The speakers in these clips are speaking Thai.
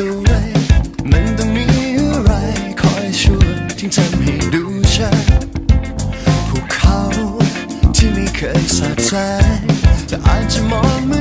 ท่ไรมันต้องมีอะไรคอยช่วยที่ทำให้ดูชัดพวกเขาที่ไม่เคยสาใจแต่อาจจะมองไม่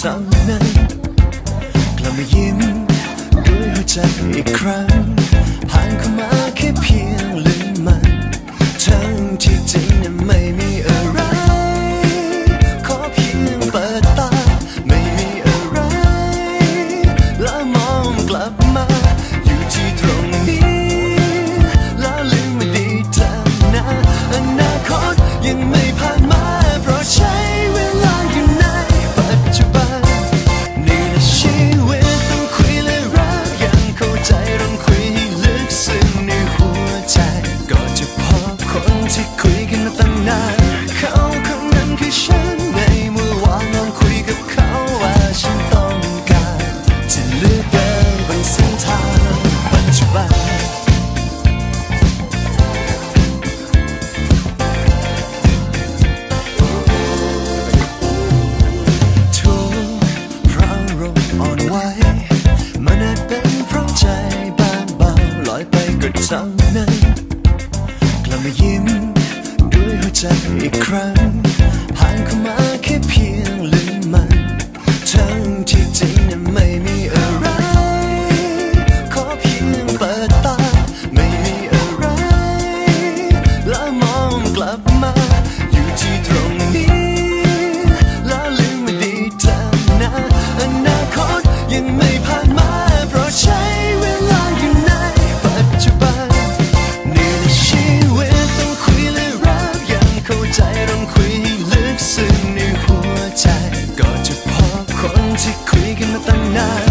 sun อ่อนไหวมันอาจเป็นเพราะใจบางเบาลอยไปก็เท่านั้นกลับมายิ้มด้วยหัวใจอีกครั้งผ่นเข้ามาแค่เพียงลืมมันทั้งจริง night.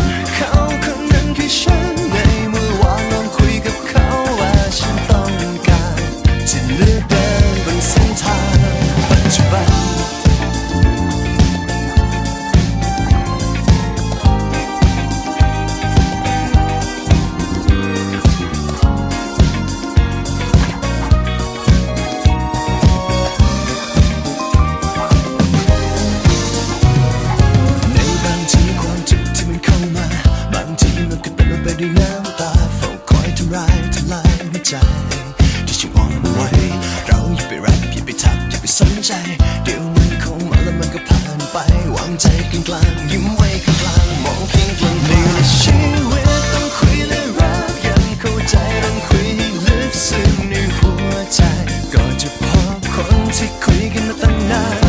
จ เดี๋ยวมันคงมาแล้วมันก็ผ่านไป วางใจกลางกลางยิ้มไว้กลางกลางมองเพียงกลางในชีวิตต้องคุยและรักยังเข้าใจต้องคุยลึกซึ้งในหัวใจ ก็จะพบคนที่คุยกันมาตั้งนาน